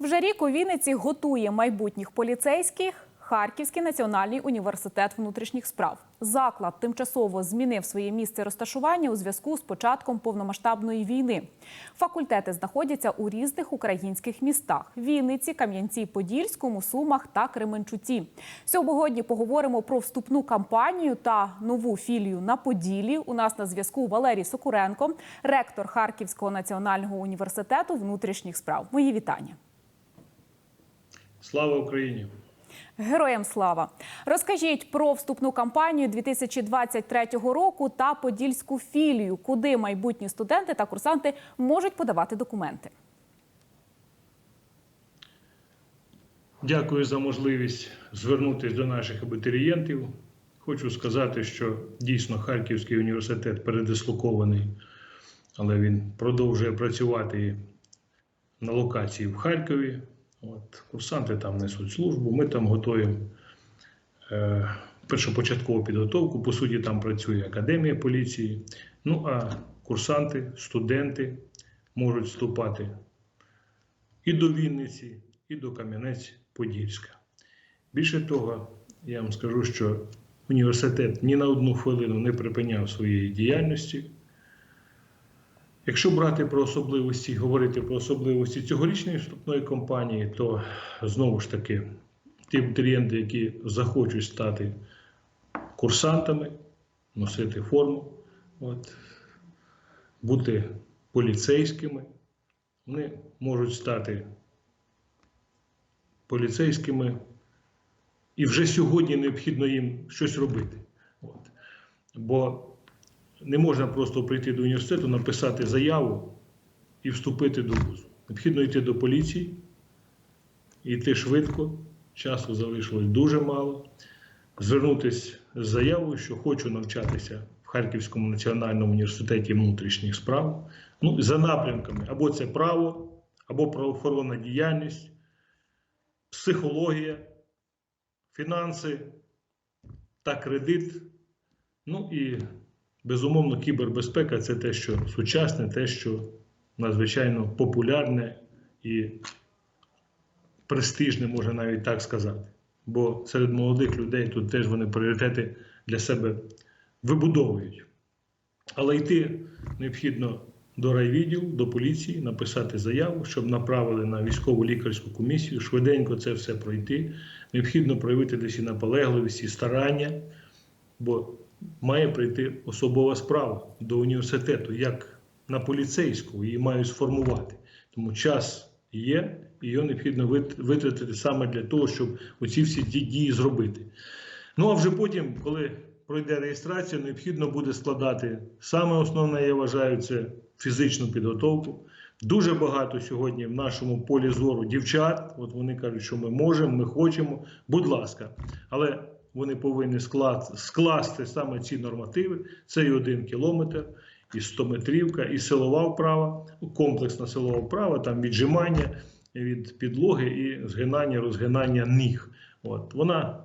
Вже рік у Вінниці готує майбутніх поліцейських Харківський національний університет внутрішніх справ. Заклад тимчасово змінив своє місце розташування у зв'язку з початком повномасштабної війни. Факультети знаходяться у різних українських містах: Вінниці, Кам'янці-Подільському, Сумах та Кременчуці. Сьогодні поговоримо про вступну кампанію та нову філію на Поділі. У нас на зв'язку Валерій Сокуренко, ректор Харківського національного університету внутрішніх справ. Мої вітання. Слава Україні! Героям слава! Розкажіть про вступну кампанію 2023 року та подільську філію, куди майбутні студенти та курсанти можуть подавати документи. Дякую за можливість звернутися до наших абітурієнтів. Хочу сказати, що дійсно Харківський університет передислокований, але він продовжує працювати на локації в Харкові. От, курсанти там несуть службу. Ми там готуємо е, першопочаткову підготовку. По суті, там працює академія поліції. Ну а курсанти, студенти можуть вступати і до Вінниці, і до Кам'янець-Подільська. Більше того, я вам скажу, що університет ні на одну хвилину не припиняв своєї діяльності. Якщо брати про особливості, говорити про особливості цьогорічної вступної кампанії, то знову ж таки ті абітурієнти, які захочуть стати курсантами, носити форму, от, бути поліцейськими, вони можуть стати поліцейськими, і вже сьогодні необхідно їм щось робити. От. Бо не можна просто прийти до університету, написати заяву і вступити до вузу. Необхідно йти до поліції, йти швидко, часу залишилось дуже мало. Звернутися з заявою, що хочу навчатися в Харківському національному університеті внутрішніх справ. Ну, за напрямками або це право, або правоохоронна діяльність, психологія, фінанси та кредит. Ну і Безумовно, кібербезпека це те, що сучасне, те, що надзвичайно популярне і престижне, можна навіть так сказати. Бо серед молодих людей тут теж вони пріоритети для себе вибудовують. Але йти необхідно до райвідділу, до поліції, написати заяву, щоб направили на військову лікарську комісію, швиденько це все пройти. Необхідно проявити десь і наполегливість, і старання. бо має прийти особова справа до університету, як на поліцейську, її мають сформувати. Тому час є, і його необхідно витратити саме для того, щоб оці всі дії зробити. Ну а вже потім, коли пройде реєстрація, необхідно буде складати саме основне, я вважаю, це фізичну підготовку. Дуже багато сьогодні в нашому полі зору дівчат. От вони кажуть, що ми можемо, ми хочемо. Будь ласка, але вони повинні скласти саме ці нормативи. Це і один кілометр, і 100-метрівка, і силова вправа, комплексна силова вправа, там віджимання від підлоги і згинання, розгинання ніг. От. Вона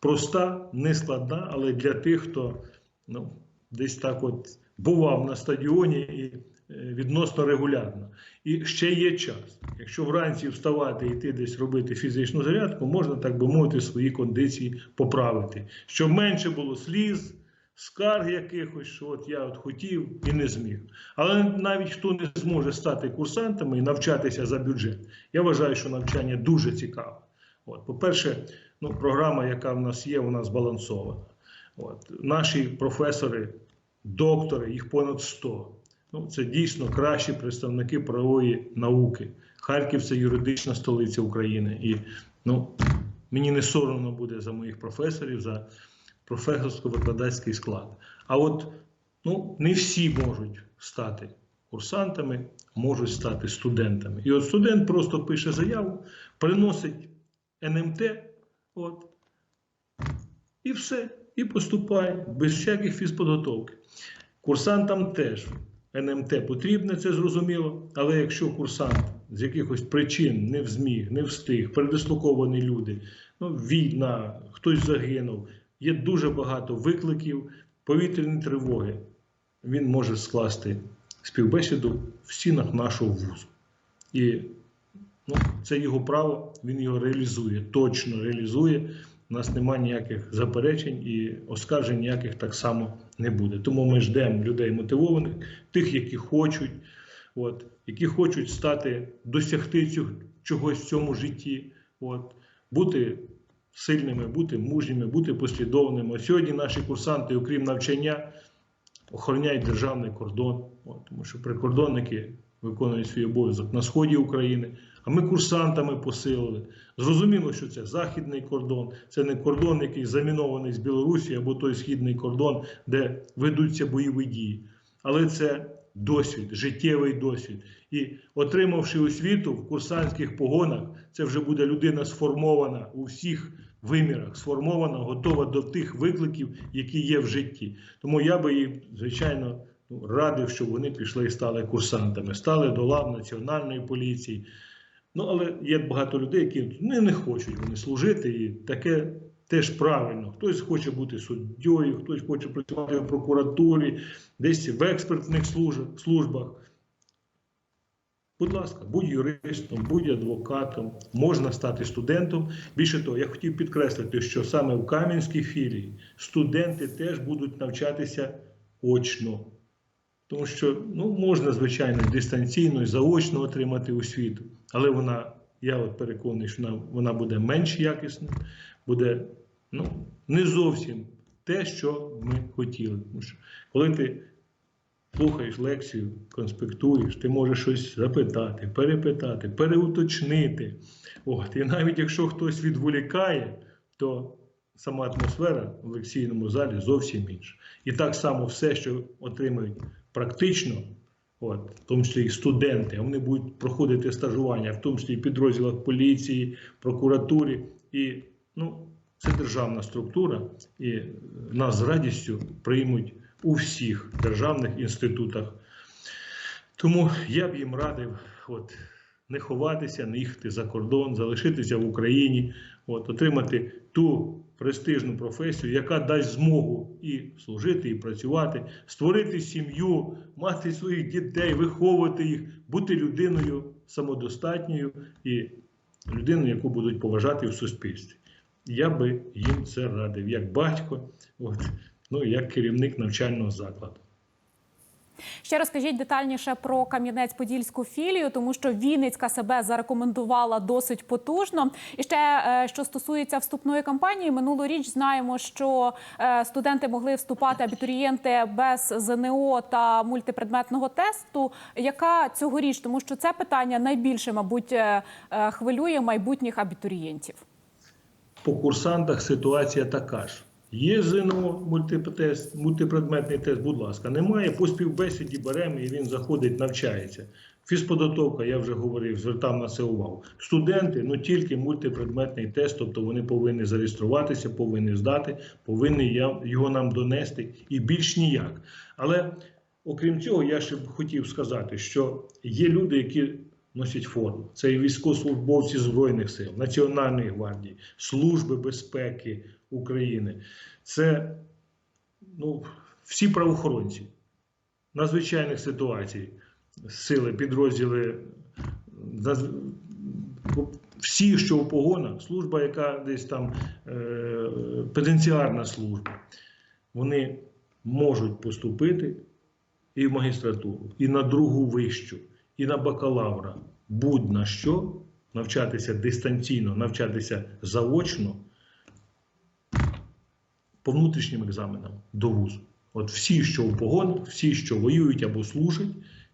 проста, не складна, але для тих, хто ну, десь так от бував на стадіоні і відносно регулярно. І ще є час. Якщо вранці вставати і йти десь робити фізичну зарядку, можна, так би мовити, свої кондиції поправити. Щоб менше було сліз, скарг якихось, що от я от хотів і не зміг. Але навіть хто не зможе стати курсантами і навчатися за бюджет, я вважаю, що навчання дуже цікаве. От, По-перше, ну, програма, яка в нас є, вона збалансована. От, Наші професори, доктори, їх понад 100. Ну, це дійсно кращі представники правової науки. Харків це юридична столиця України. І ну, мені не соромно буде за моїх професорів, за професорсько-викладацький склад. А от ну, не всі можуть стати курсантами, можуть стати студентами. І от студент просто пише заяву, приносить НМТ, от, і все, і поступає без всяких фізподготовки. Курсантам теж. НМТ потрібне, це зрозуміло. Але якщо курсант з якихось причин не зміг, не встиг, передислоковані люди, ну, війна, хтось загинув, є дуже багато викликів, повітряні тривоги. Він може скласти співбесіду в стінах нашого вузу. І Ну, це його право, він його реалізує, точно реалізує. У нас немає ніяких заперечень і оскаржень ніяких так само не буде. Тому ми ждемо людей мотивованих, тих, які хочуть, от, які хочуть стати, досягти цього, чогось в цьому житті, от, бути сильними, бути мужніми, бути послідовними. От Сьогодні наші курсанти, окрім навчання, охороняють державний кордон, от, тому що прикордонники виконують свій обов'язок на сході України. А ми курсантами посилили. Зрозуміло, що це західний кордон, це не кордон, який замінований з Білорусі або той східний кордон, де ведуться бойові дії. Але це досвід, життєвий досвід. І отримавши освіту в курсантських погонах, це вже буде людина сформована у всіх вимірах, сформована, готова до тих викликів, які є в житті. Тому я би їм, звичайно, ну, радив, щоб вони пішли і стали курсантами, стали до лав національної поліції. Ну, але є багато людей, які не, не хочуть вони служити, і таке теж правильно. Хтось хоче бути суддєю, хтось хоче працювати в прокуратурі, десь в експертних службах. Будь ласка, будь юристом, будь адвокатом, можна стати студентом. Більше того, я хотів підкреслити, що саме в Кам'янській філії студенти теж будуть навчатися очно. Тому що ну, можна, звичайно, дистанційно і заочно отримати освіту, але вона, я от переконаний, що вона, вона буде менш якісною, буде ну, не зовсім те, що ми хотіли. Тому що коли ти слухаєш лекцію, конспектуєш, ти можеш щось запитати, перепитати, переуточнити. От, і навіть якщо хтось відволікає, то сама атмосфера в лекційному залі зовсім інша. І так само все, що отримують практично, от, в тому числі і студенти, вони будуть проходити стажування, в тому числі і підрозділах поліції, прокуратурі. І ну, це державна структура, і нас з радістю приймуть у всіх державних інститутах. Тому я б їм радив от, не ховатися, не їхати за кордон, залишитися в Україні, от, отримати ту престижну професію, яка дасть змогу і служити, і працювати, створити сім'ю, мати своїх дітей, виховувати їх, бути людиною самодостатньою і людиною, яку будуть поважати в суспільстві. Я би їм це радив як батько, от, ну як керівник навчального закладу. Ще розкажіть детальніше про Кам'янець-Подільську філію, тому що Вінницька себе зарекомендувала досить потужно. І ще е, що стосується вступної кампанії, минулоріч знаємо, що е, студенти могли вступати абітурієнти без ЗНО та мультипредметного тесту. Яка цьогоріч, тому що це питання найбільше, мабуть, е, хвилює майбутніх абітурієнтів. По курсантах ситуація така ж. Є ЗНО мультипотест, мультипредметний тест, будь ласка, немає. По співбесіді беремо і він заходить, навчається. Фізподготовка, я вже говорив, звертав на це увагу. Студенти, ну тільки мультипредметний тест, тобто вони повинні зареєструватися, повинні здати, повинні його нам донести і більш ніяк. Але окрім цього, я ще б хотів сказати, що є люди, які носять форму. Це і військовослужбовці Збройних сил, Національної гвардії, Служби безпеки України. Це ну, всі правоохоронці надзвичайних ситуацій, сили, підрозділи, всі, що у погонах, служба, яка десь там е, пенітенціарна служба, вони можуть поступити і в магістратуру, і на другу вищу, і на бакалавра. Будь-на що навчатися дистанційно, навчатися заочно по внутрішнім екзаменам до вузу. От всі, що в погонах, всі, що воюють або служать,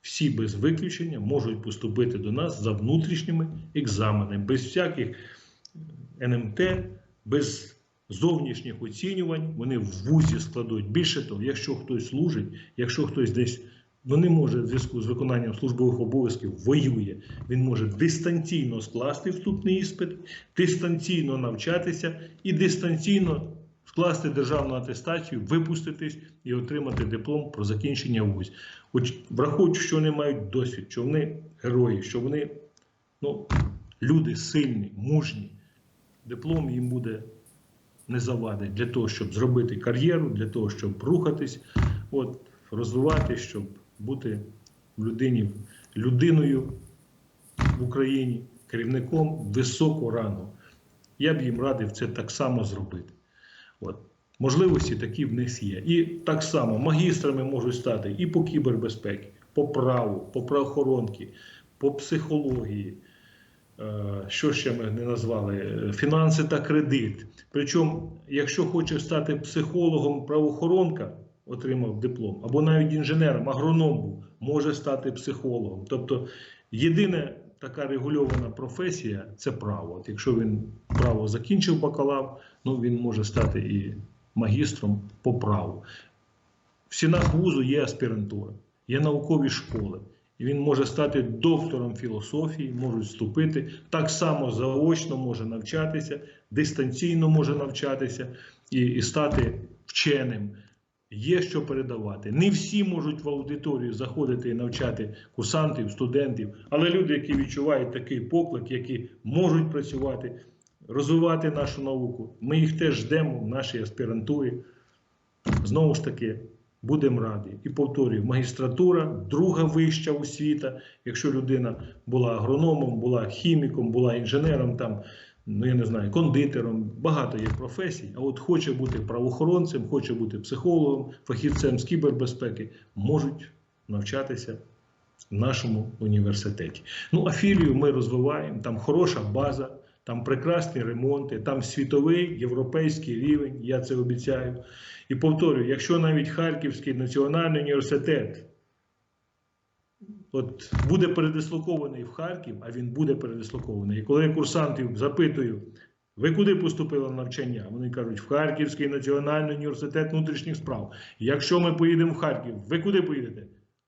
всі без виключення можуть поступити до нас за внутрішніми екзаменами, без всяких НМТ, без зовнішніх оцінювань. Вони в вузі складуть. Більше того, якщо хтось служить, якщо хтось десь ну, не може в зв'язку з виконанням службових обов'язків воює, він може дистанційно скласти вступний іспит, дистанційно навчатися і дистанційно скласти державну атестацію, випуститись і отримати диплом про закінчення. От враховуючи, що вони мають досвід, що вони герої, що вони ну, люди сильні, мужні, диплом їм буде не завадить для того, щоб зробити кар'єру, для того, щоб рухатись, от, розвиватись, щоб бути в людині, людиною в Україні керівником високу рангу. Я б їм радив це так само зробити. От. Можливості такі в них є. І так само магістрами можуть стати і по кібербезпеці, по праву, по правоохоронці, по психології. Е, Що ще ми не назвали? Фінанси та кредит. Причому, якщо хоче стати психологом правоохоронка, отримав диплом, або навіть інженером, агроном був, може стати психологом. Тобто єдина така регульована професія це право. От якщо він право закінчив бакалавр, ну він може стати і магістром по праву. В стінах вузу є аспірантура, є наукові школи. І він може стати доктором філософії, можуть вступити. Так само заочно може навчатися, дистанційно може навчатися і, і стати вченим. Є що передавати. Не всі можуть в аудиторію заходити і навчати курсантів, студентів, але люди, які відчувають такий поклик, які можуть працювати, розвивати нашу науку, ми їх теж ждемо в нашій аспірантурі. Знову ж таки, будемо раді. І повторюю, магістратура, друга вища освіта. Якщо людина була агрономом, була хіміком, була інженером, там, ну я не знаю, кондитером, багато є професій, а от хоче бути правоохоронцем, хоче бути психологом, фахівцем з кібербезпеки, можуть навчатися в нашому університеті. Ну, а філію ми розвиваємо, там хороша база. Там прекрасні ремонти, там світовий європейський рівень, я це обіцяю. І повторюю, якщо навіть Харківський національний університет от буде передислокований в Харків, а він буде передислокований. І коли я курсантів запитую, ви куди поступили на навчання? Вони кажуть, в Харківський національний університет внутрішніх справ. Якщо ми поїдемо в Харків, ви куди поїдете?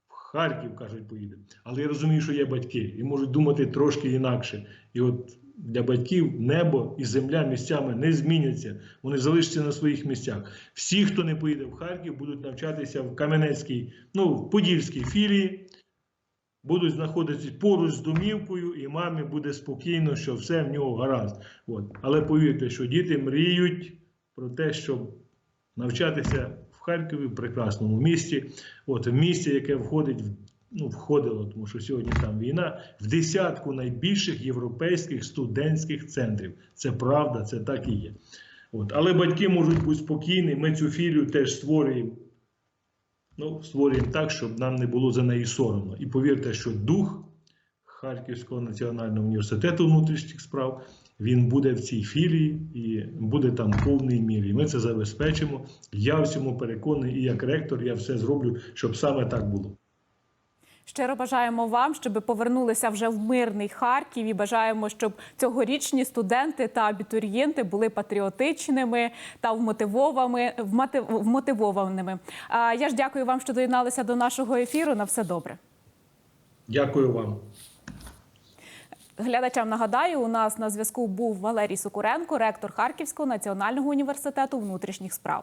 В Харків, кажуть, поїдемо. Але я розумію, що є батьки і можуть думати трошки інакше. І от для батьків небо і земля місцями не зміняться. Вони залишаться на своїх місцях. Всі, хто не поїде в Харків, будуть навчатися в Кам'янецькій, ну, в Подільській філії, будуть знаходитися поруч з домівкою, і мамі буде спокійно, що все в нього гаразд. От. Але повірте, що діти мріють про те, щоб навчатися в Харкові, в прекрасному місті, от в місті, яке входить в ну, входило, тому що сьогодні там війна, в десятку найбільших європейських студентських центрів. Це правда, це так і є. От. Але батьки можуть бути спокійні, ми цю філію теж створюємо. Ну, створюємо так, щоб нам не було за неї соромно. І повірте, що дух Харківського національного університету внутрішніх справ він буде в цій філії і буде там в повній мірі. Ми це забезпечимо. Я в цьому переконаний, і як ректор я все зроблю, щоб саме так було. Щиро бажаємо вам, щоб повернулися вже в мирний Харків і бажаємо, щоб цьогорічні студенти та абітурієнти були патріотичними та вмотивованими. вмотивованими. А я ж дякую вам, що доєдналися до нашого ефіру. На все добре. Дякую вам. Глядачам нагадаю, у нас на зв'язку був Валерій Сокуренко, ректор Харківського національного університету внутрішніх справ.